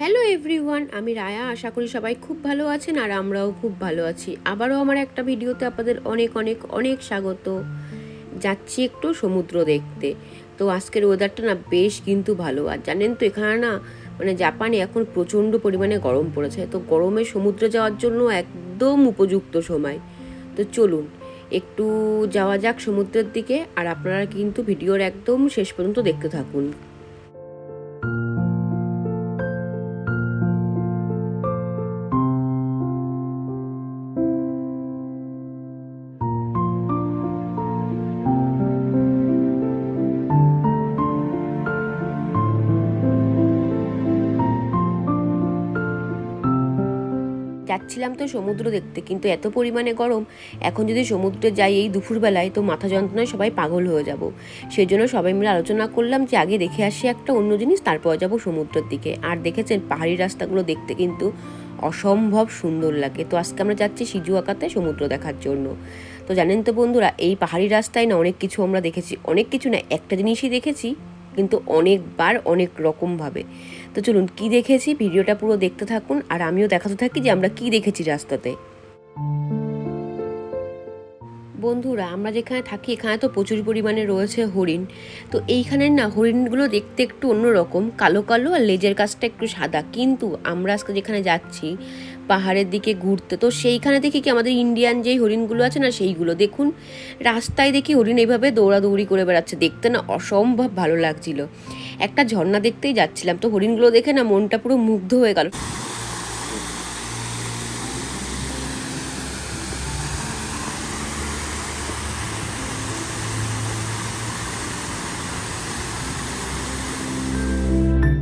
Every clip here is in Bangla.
হ্যালো এভরিওয়ান আমি রায়া, আশা করি সবাই খুব ভালো আছেন আর আমরাও খুব ভালো আছি। আবারও আমার একটা ভিডিওতে আপনাদের অনেক অনেক অনেক স্বাগত। যাচ্ছি একটু সমুদ্র দেখতে। তো আজকের ওয়েদারটা না বেশ কিন্তু ভালো। আর জানেন তো এখানে না মানে জাপানে এখন প্রচণ্ড পরিমাণে গরম পড়েছে। তো গরমে সমুদ্রে যাওয়ার জন্য একদম উপযুক্ত সময়। তো চলুন, একটু যাওয়া যাক সমুদ্রের দিকে। আর আপনারা কিন্তু ভিডিওর একদম শেষ পর্যন্ত দেখতে থাকুন। যাচ্ছিলাম তো সমুদ্র দেখতে, কিন্তু এত পরিমাণে গরম, এখন যদি সমুদ্রে যাই এই দুপুরবেলায়, তো মাথা যন্ত্রণায় সবাই পাগল হয়ে যাব। সেই জন্য সবাই মিলে আলোচনা করলাম যে আগে দেখে আসি একটা অন্য জিনিস, তারপর যাব সমুদ্রের দিকে। আর দেখেছেন, পাহাড়ি রাস্তাগুলো দেখতে কিন্তু অসম্ভব সুন্দর লাগে। তো আজকে আমরা যাচ্ছি সিজুয়াকাতে সমুদ্র দেখার জন্য। তো জানেন তো বন্ধুরা, এই পাহাড়ি রাস্তায় না অনেক কিছু আমরা দেখেছি। অনেক কিছু না, একটা জিনিসই দেখেছি, কিন্তু অনেকবার অনেক রকমভাবে। তো চলুন, কি দেখেছি? ভিডিওটা পুরো দেখতে থাকুন আর আমিও দেখাতে থাকি যে আমরা কি দেখেছি রাস্তাতে। বন্ধুরা, আমরা যেখানে থাকি, এখানে তো প্রচুর পরিমাণে রয়েছে হরিণ। তো এইখানের না, হরিণগুলো দেখতে একটু অন্যরকম, কালো কালো আর লেজের কাছটা একটু সাদা। কিন্তু আমরা আজকে যেখানে যাচ্ছি পাহাড়ের দিকে ঘুরতে। তো সেইখানে দেখি কি আমাদের ইন্ডিয়ান যেই হরিণগুলো আছে না, সেইগুলো। দেখুন, রাস্তায় দেখি হরিণ এইভাবে দৌড়াদৌড়ি করে বেড়াচ্ছে। দেখতে না অসম্ভব ভালো লাগছিল। একটা ঝর্ণা দেখতেই যাচ্ছিলাম। তো হরিণগুলো দেখে না মনটা পুরো মুগ্ধ হয়ে গেল।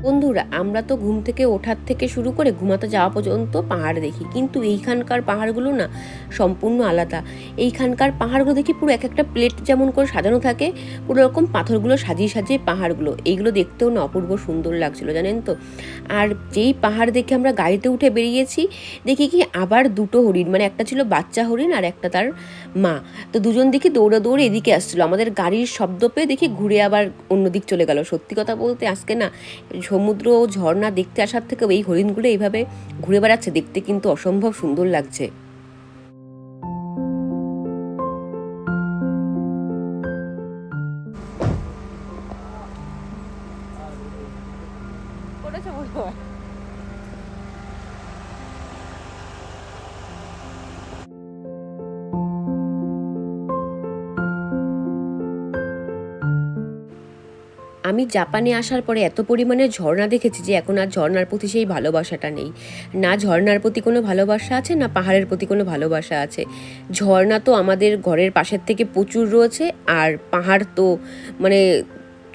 বন্ধুরা, আমরা তো ঘুম থেকে ওঠার থেকে শুরু করে ঘুমাতে যাওয়া পর্যন্ত পাহাড় দেখি। কিন্তু এইখানকার পাহাড়গুলো না সম্পূর্ণ আলাদা। এইখানকার পাহাড়গুলো দেখি পুরো এক একটা প্লেট যেমন করে সাজানো থাকে, পুরো রকম পাথরগুলো সাজিয়ে সাজিয়ে পাহাড়গুলো। এইগুলো দেখতেও না অপূর্ব সুন্দর লাগছিল, জানেন তো? আর যেই পাহাড় দেখে আমরা গাড়িতে উঠে বেরিয়েছি, দেখি কি আবার দুটো হরিণ মানে একটা ছিল বাচ্চা হরিণ আর একটা তার মা। তো দুজন দেখি দৌড়ে দৌড়ে এদিকে আসছিল। আমাদের গাড়ির শব্দ পেয়ে দেখি ঘুরে আবার অন্যদিক চলে গেল। সত্যি কথা বলতে আজকে না সমুদ্র ও ঝর্ণা দেখতে আসার থেকেও এই হরিণগুলো এইভাবে ঘুরে বেড়াচ্ছে। দেখতে কিন্তু অসম্ভব সুন্দর লাগছে। আমি জাপানে আসার পরে এত পরিমাণে ঝর্ণা দেখেছি যে এখন আর ঝর্ণার প্রতি সেই ভালোবাসাটা নেই। না ঝর্ণার প্রতি কোনো ভালোবাসা আছে, না পাহাড়ের প্রতি কোনো ভালোবাসা আছে। ঝর্ণা তো আমাদের ঘরের পাশের থেকে প্রচুর রয়েছে, আর পাহাড় তো মানে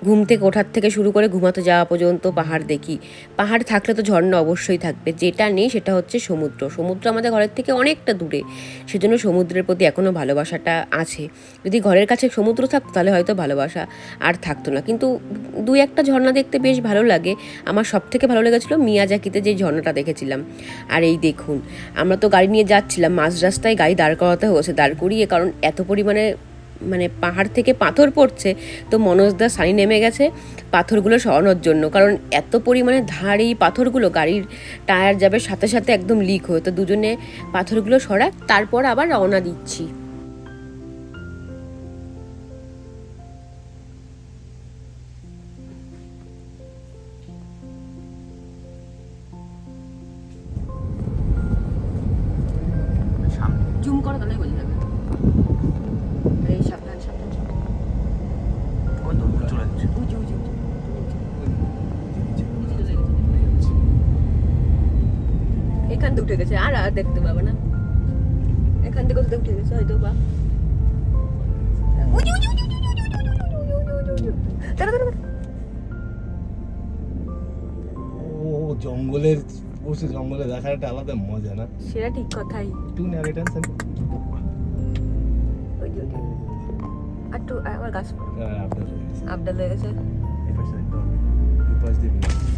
ঘুম থেকে ওঠার থেকে শুরু করে ঘুমাতে যাওয়া পর্যন্ত পাহাড় দেখি। পাহাড় থাকলে তো ঝর্ণা অবশ্যই থাকবে। যেটা নেই সেটা হচ্ছে সমুদ্র। সমুদ্র আমাদের ঘরের থেকে অনেকটা দূরে। সেজন্য সমুদ্রের প্রতি এখনও ভালোবাসাটা আছে। যদি ঘরের কাছে সমুদ্র থাকতো তাহলে হয়তো ভালোবাসা আর থাকতো না। কিন্তু দুই একটা ঝর্ণা দেখতে বেশ ভালো লাগে। আমার সব থেকে ভালো লেগেছিলো মিয়াজাকিতে যে ঝর্ণাটা দেখেছিলাম। আর এই দেখুন, আমরা তো গাড়ি নিয়ে যাচ্ছিলাম। মাঝ রাস্তায় গাড়ি দাঁড় করাতে হয়েছে। দাঁড় করিয়ে, কারণ এত পরিমাণে মানে পাহাড় থেকে পাথর পড়ছে, তো মনোজদা সানি নেমে গেছে পাথরগুলো সরানোর জন্য। কারণ এত পরিমাণে ধার এই পাথরগুলো, গাড়ির টায়ার যাবে সাথে সাথে একদম লিক হয়ে, তো দুজনে পাথরগুলো সরা তারপর আবার রওনা দিচ্ছি। গেছে আর আর দেখতে পাবো না এখান থেকে তো উঠে গেছে হয়তো বা জঙ্গলের পশু জঙ্গলে দেখার একটা আলাদা মজা না সেটা ঠিক কথাই টু ন্যারেটরস এন্ড আর টু আমার গাছ আবদাল হয়ে গেছে আবদাল দিয়ে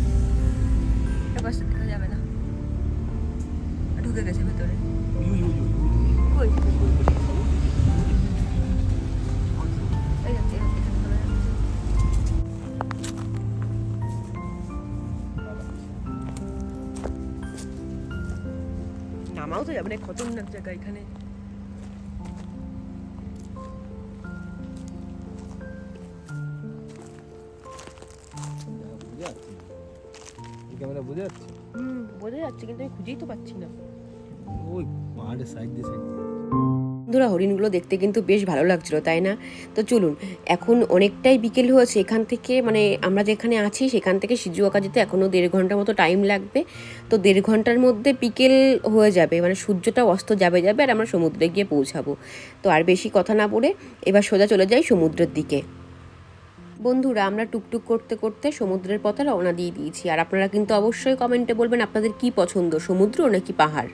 নামাও তো যাবে না খতরনাক জায়গা এখানে? বুঝে যাচ্ছি ক্যামেরা বুঝে যাচ্ছে। হুম বোঝা যাচ্ছে কিন্তু আমি খুঁজেই তো পাচ্ছি না। ওই পাহাড়ের সাইড দিয়ে সাইড দিয়ে। বন্ধুরা, হরিণগুলো দেখতে কিন্তু বেশ ভালো লাগছিল, তাই না? তো চলুন, এখন অনেকটাই বিকেল হয়েছে, এখান থেকে মানে আমরা যেখানে আছি সেখান থেকে সিজুয়াকা যেতে এখনও দেড় ঘণ্টার মতো টাইম লাগবে। তো দেড় ঘণ্টার মধ্যে বিকেল হয়ে যাবে মানে সূর্যটা অস্ত যাবে যাবে আর আমরা সমুদ্রে গিয়ে পৌঁছাবো। তো আর বেশি কথা না বলে এবার সোজা চলে যাই সমুদ্রের দিকে। বন্ধুরা, আমরা টুকটুক করতে করতে সমুদ্রের পথে রওনা দিয়ে দিয়েছি। আর আপনারা কিন্তু অবশ্যই কমেন্টে বলবেন আপনাদের কি পছন্দ, সমুদ্র নাকি পাহাড়?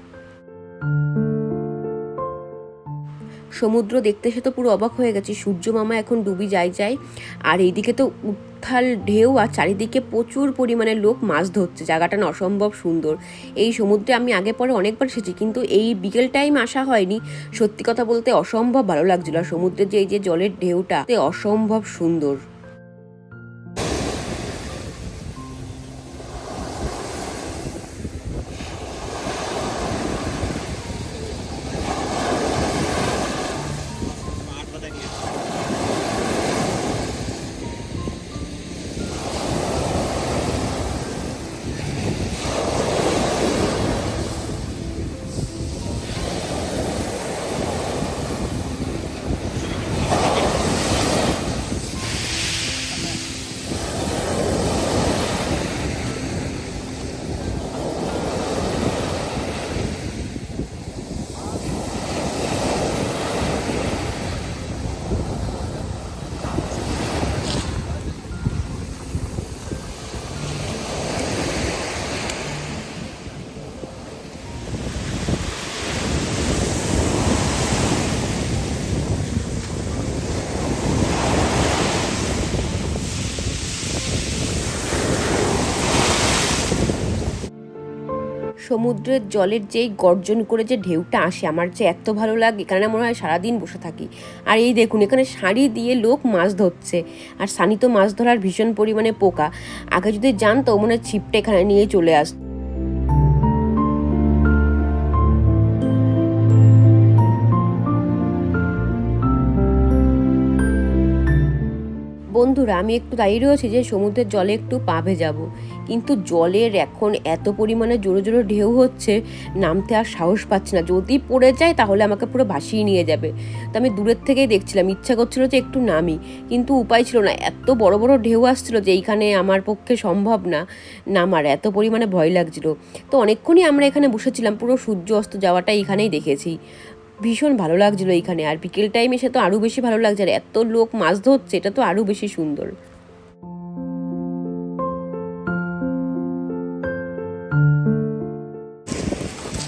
সমুদ্র দেখতে সে তো পুরো অবাক হয়ে গেছে। সূর্য মামা এখন ডুবি যায় যায় আর এইদিকে তো উত্থাল ঢেউ আর চারিদিকে প্রচুর পরিমাণে লোক মাছ ধরছে। জায়গাটা না অসম্ভব সুন্দর। এই সমুদ্রে আমি আগে পরে অনেকবার এসেছি, কিন্তু এই বিকেল টাইম আসা হয়নি। সত্যি কথা বলতে অসম্ভব ভালো লাগছিল। আর সমুদ্রের যে এই যে জলের ঢেউটা অসম্ভব সুন্দর। সমুদ্রের জলের যেই গর্জন করে যে ঢেউটা আসে, আমার যে এত ভালো লাগে। এখানে মনে হয় সারাদিন বসে থাকি। আর এই দেখুন, এখানে শাড়ি দিয়ে লোক মাছ ধরছে। আর সানি তো মাছ ধরার ভীষণ পরিমাণে পোকা। আগে যদি জানতো, মনে হয় ছিপটা এখানে নিয়ে চলে আসতো। বন্ধুরা, আমি একটু দাঁড়িয়ে রয়েছি যে সমুদ্রের জলে একটু পা ভেজাবো কিন্তু জলের এখন এত পরিমাণে জোরে জোরে ঢেউ হচ্ছে, নামতে আর সাহস পাচ্ছি না। যদি পড়ে যায় তাহলে আমাকে পুরো ভাসিয়ে নিয়ে যাবে। তো আমি দূরের থেকেই দেখছিলাম, ইচ্ছা করছিল যে একটু নামি। কিন্তু উপায় ছিল না, এত বড় বড় ঢেউ আসছিল যে এইখানে আমার পক্ষে সম্ভব না নামার, এত পরিমাণে ভয় লাগছিল। তো অনেকক্ষণই আমরা এখানে বসেছিলাম, পুরো সূর্য অস্ত যাওয়াটা এখানেই দেখেছি। ভীষণ ভালো লাগছিল এখানে। আর বিকেল টাইম এসে তো আরও বেশি ভালো লাগছে। আর এত লোক মাছ ধরছে, এটা তো আরও বেশি সুন্দর।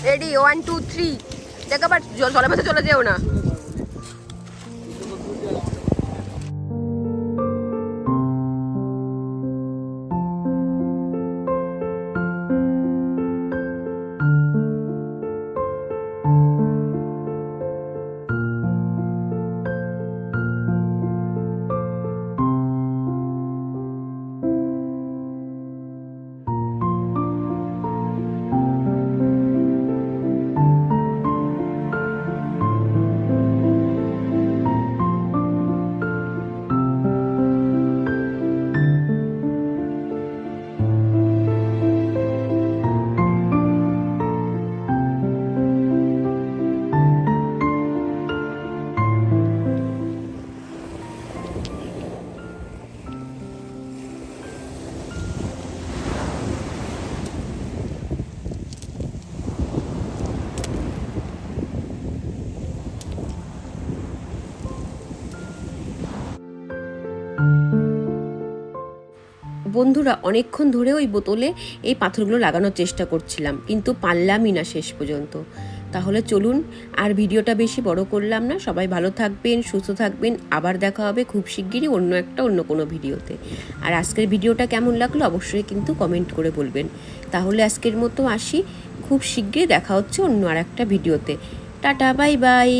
রেডি ওয়ান টু থ্রি দেখো, আবার জলের মধ্যে চলে যেও না। বন্ধুরা অনেকক্ষণ ধরে ওই বোতলে এই পাথরগুলো লাগানোর চেষ্টা করছিলাম, কিন্তু পারলামই না শেষ পর্যন্ত। তাহলে চলুন, আর ভিডিওটা বেশি বড় করলাম না। সবাই ভালো থাকবেন, সুস্থ থাকবেন। আবার দেখা হবে খুব শিগগিরই অন্য একটা, অন্য কোনো ভিডিওতে। আর আজকের ভিডিওটা কেমন লাগল অবশ্যই কিন্তু কমেন্ট করে বলবেন। তাহলে আজকের মতো আসি। খুব শিগগিরই দেখা হচ্ছে অন্য আর একটা ভিডিওতে। Tata, bye bye.